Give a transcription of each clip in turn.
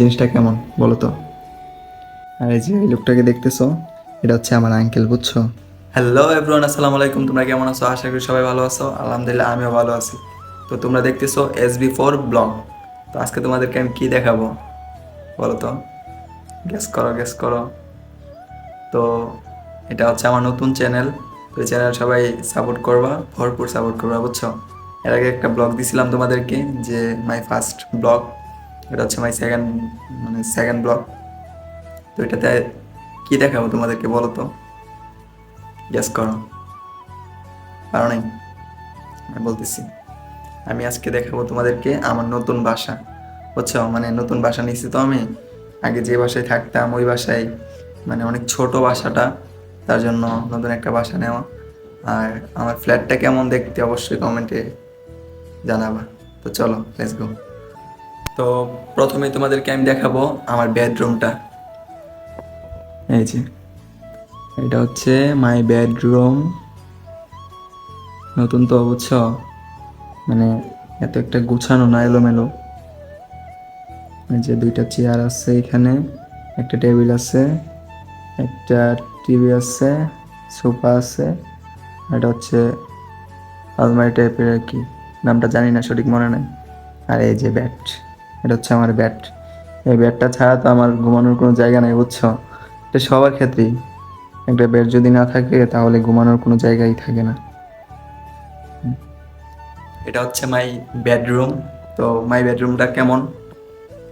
জিনিসটা কেমন বলো তো? আর এই যে এই লোকটাকে দেখতেছো, এটা হচ্ছে আমার আঙ্কেল বুঝছ? হ্যালো এভরিওয়ান আসসালামু আলাইকুম, তোমরা কেমন আছো? আশা করি সবাই ভালো আছো। আলহামদুলিল্লাহ, আমিও ভালো আছি। তো তোমরা দেখতেছো এস বি ফোর ব্লগ তো আজকে তোমাদেরকে আমি কি দেখাবো? বলো তো। গ্যাস করো গ্যাস করো। তো এটা হচ্ছে আমার নতুন চ্যানেল তো এই চ্যানেল সবাই সাপোর্ট করবা, ভরপুর সাপোর্ট করবা, বুঝছ? এর আগে একটা ব্লগ দিছিলাম তোমাদেরকে, যে মাই ফার্স্ট ব্লগ এটা হচ্ছে মাই সেকেন্ড মানে সেকেন্ড ব্লগ তো এটাতে কি দেখাবো তোমাদেরকে বলো তো? গ্যাস করো। পারো নাই? আমি বলতেছি। আমি আজকে দেখাবো তোমাদেরকে আমার নতুন বাসা। বুঝছ? মানে নতুন বাসা নিচ্ছি তো আমি। আগে যে বাসায় থাকতাম, ওই বাসায় মানে অনেক ছোট বাসাটা। তার জন্য নতুন একটা বাসা নেওয়া। আর আমার ফ্ল্যাটটা কেমন দেখতে অবশ্যই কমেন্টে জানাবা। তো চলো লেটস গো তো প্রথমে তোমাদেরকে আমি দেখাবো আমার বেডরুমটা এই যে, এটা হচ্ছে মাই বেডরুম নতুন তো বুঝছ মানে এত একটা গুছানো না, এলোমেলো। যে দুইটা চেয়ার আছে এখানে, একটা টেবিল আছে, একটা টিভি আছে সোফা আছে, এটা হচ্ছে আলমারি টাইপের আর কি। নামটা জানি না, সঠিক মনে নেই। আর এই যে ব্যাট এটা হচ্ছে আমার ব্যাট এই ব্যাটটা ছাড়া তো আমার ঘুমানোর কোনো জায়গা নেই বুঝছ? এটা সবার ক্ষেত্রেই। একটা বেড যদি না থাকে তাহলে ঘুমানোর কোনো জায়গাই থাকে না। এটা হচ্ছে মাই বেডরুম তো মাই বেডরুমটা কেমন?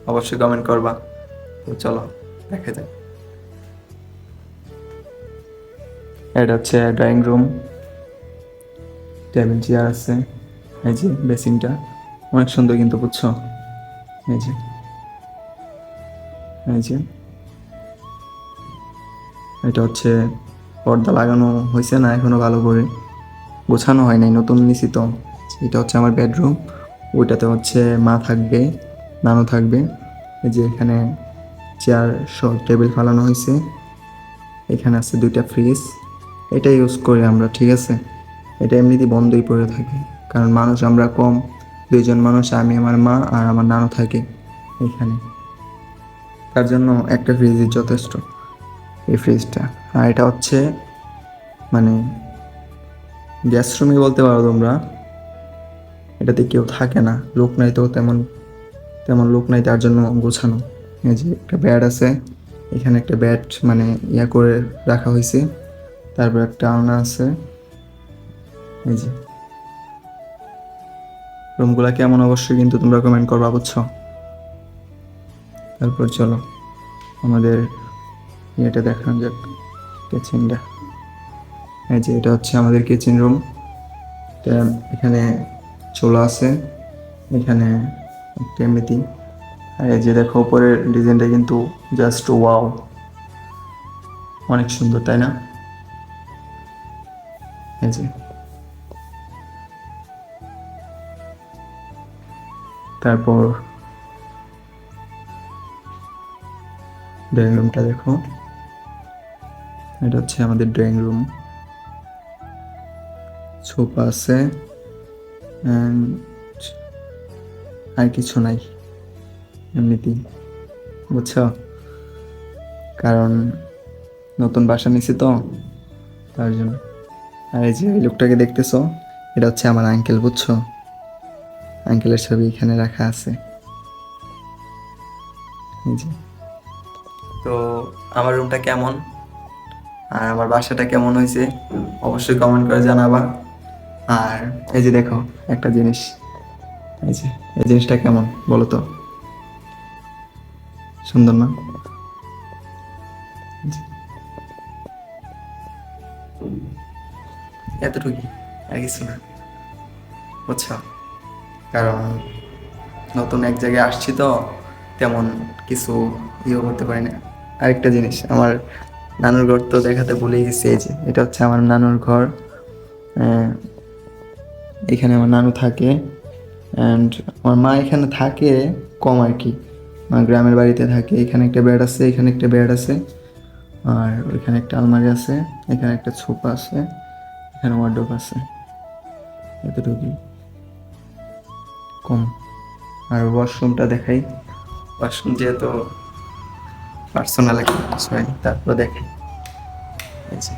অবশ্যই কমেন্ট করবা। তো চলো দেখা যাক। এটা হচ্ছে ড্রয়িং রুম টেবিল চেয়ার আছে। এই যে বেসিনটা অনেক সুন্দর কিন্তু বুঝছ? এই যে। এটা হচ্ছে পর্দা লাগানো হয়েছে না এখনও ভালো করে। গোছানো হয় নাই, নতুন নিছি তো। এটা হচ্ছে আমার বেডরুম ওইটাতে হচ্ছে মা থাকবে, নানু থাকবে। এই যে এখানে চেয়ার সব টেবিল ফালানো হয়েছে। এখানে আছে দুইটা ফ্রিজ এটা ইউজ করি আমরা, ঠিক আছে? এটা এমনিতেই বন্ধই পড়ে থাকে, কারণ মানুষ আমরা কম দুইজন মানুষ, আমি, আমার মা আর আমার নানু থাকে এখানে। তার জন্য একটা ফ্রিজই যথেষ্ট এই ফ্রিজটা আর এটা হচ্ছে মানে গ্যাস রুমই বলতে পারো তোমরা। এটাতে কেউ থাকে না, লোক নাই তো তেমন তেমন লোক নাই তার জন্য গোছানো। এই যে একটা ব্যাট আছে, এখানে একটা ব্যাট মানে ইয়া করে রাখা হয়েছে। তারপর একটা আলনা আছে। এই যে রুমগুলা কেমন? অবশ্যই কিন্তু তোমরা কমেন্ট করবা, বুঝছ? তারপর চলো, আমাদের এটা দেখানো যাক কিচেনটা এই যে, এটা হচ্ছে আমাদের কিচেন রুম এখানে চোলা আছে, এখানে একটা আর এই যে, দেখো, উপরের ডিজাইনটা কিন্তু জাস্ট ওয়াও অনেক সুন্দর, তাই না? এই যে। তারপর ড্রয়িং রুমটা দেখো। এটা হচ্ছে আমাদের ড্রয়িং রুম সোফা আছে। আর কিছু নাই। এমনিতেই। বুঝছ? কারণ নতুন বাসা নিছি তো, তার জন্য। আর এই যে এই লোকটাকে দেখতেছো, এটা হচ্ছে আমার আঙ্কেল বুঝছ? আঙ্কেলের ছবি এখানে রাখা আছে। তো আমার রুমটা কেমন? আর আমার বাসাটা কেমন হয়েছে? অবশ্যই কমেন্ট করে জানাবা। আর এই যে দেখো, একটা জিনিস। এই যে, এই জিনিসটা কেমন বলো তো? সুন্দর না? এতটুকুই, আর কিছু না। বুঝছ? কারণ নতুন এক জায়গায় আসছি তো, তেমন কিছু ইয়ে করতে পারি না। আরেকটা জিনিস, আমার নানুর ঘর তো দেখাতে ভুলেই গেছি, এই যে এটা হচ্ছে আমার নানুর ঘর। এখানে আমার নানু থাকে অ্যান্ড আমার মা এখানে থাকে কম আর কি। আমার গ্রামের বাড়িতে থাকে, এখানে একটা বেড আছে, এখানে একটা বেড আছে, আর ওইখানে একটা আলমারি আছে, এখানে একটা ছোপা আছে, এখানে ওয়ার্ডরোব আছে, এতটুকুই। কম আর ওয়াশরুমটা দেখাই। ওয়াশরুম যেহেতু পার্সোনাল একটা তারপরে হচ্ছে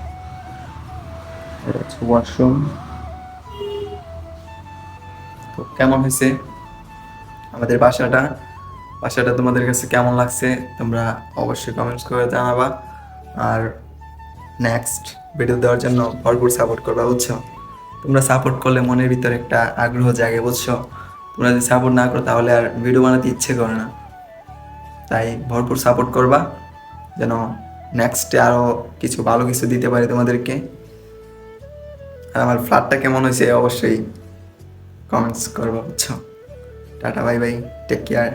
ওয়াশরুম তো কেমন হয়েছে? আমাদের বাসাটা বাসাটা তোমাদের কাছে কেমন লাগছে? তোমরা অবশ্যই কমেন্টস করে জানাবা। আর নেক্সট ভিডিও দেওয়ার জন্য ভরপুর সাপোর্ট করবা, বুঝছ? তোমরা সাপোর্ট করলে মনের ভিতরে একটা আগ্রহ জাগে, বুঝছ? তোমরা যদি সাপোর্ট না করো, তাহলে আর ভিডিও বানাতে ইচ্ছে করে না। তাই ভরপুর সাপোর্ট করবা, যেন নেক্সটে আরও কিছু ভালো কিছু দিতে পারি তোমাদেরকে। আর আমার ফ্ল্যাটটা কেমন হয়েছে, অবশ্যই কমেন্টস করব, বুঝছ? Tata bye bye take care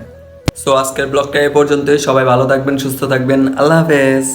so আজকের ব্লগটা এ পর্যন্তই। সবাই ভালো থাকবেন, সুস্থ থাকবেন। আল্লাহ হাফেজ।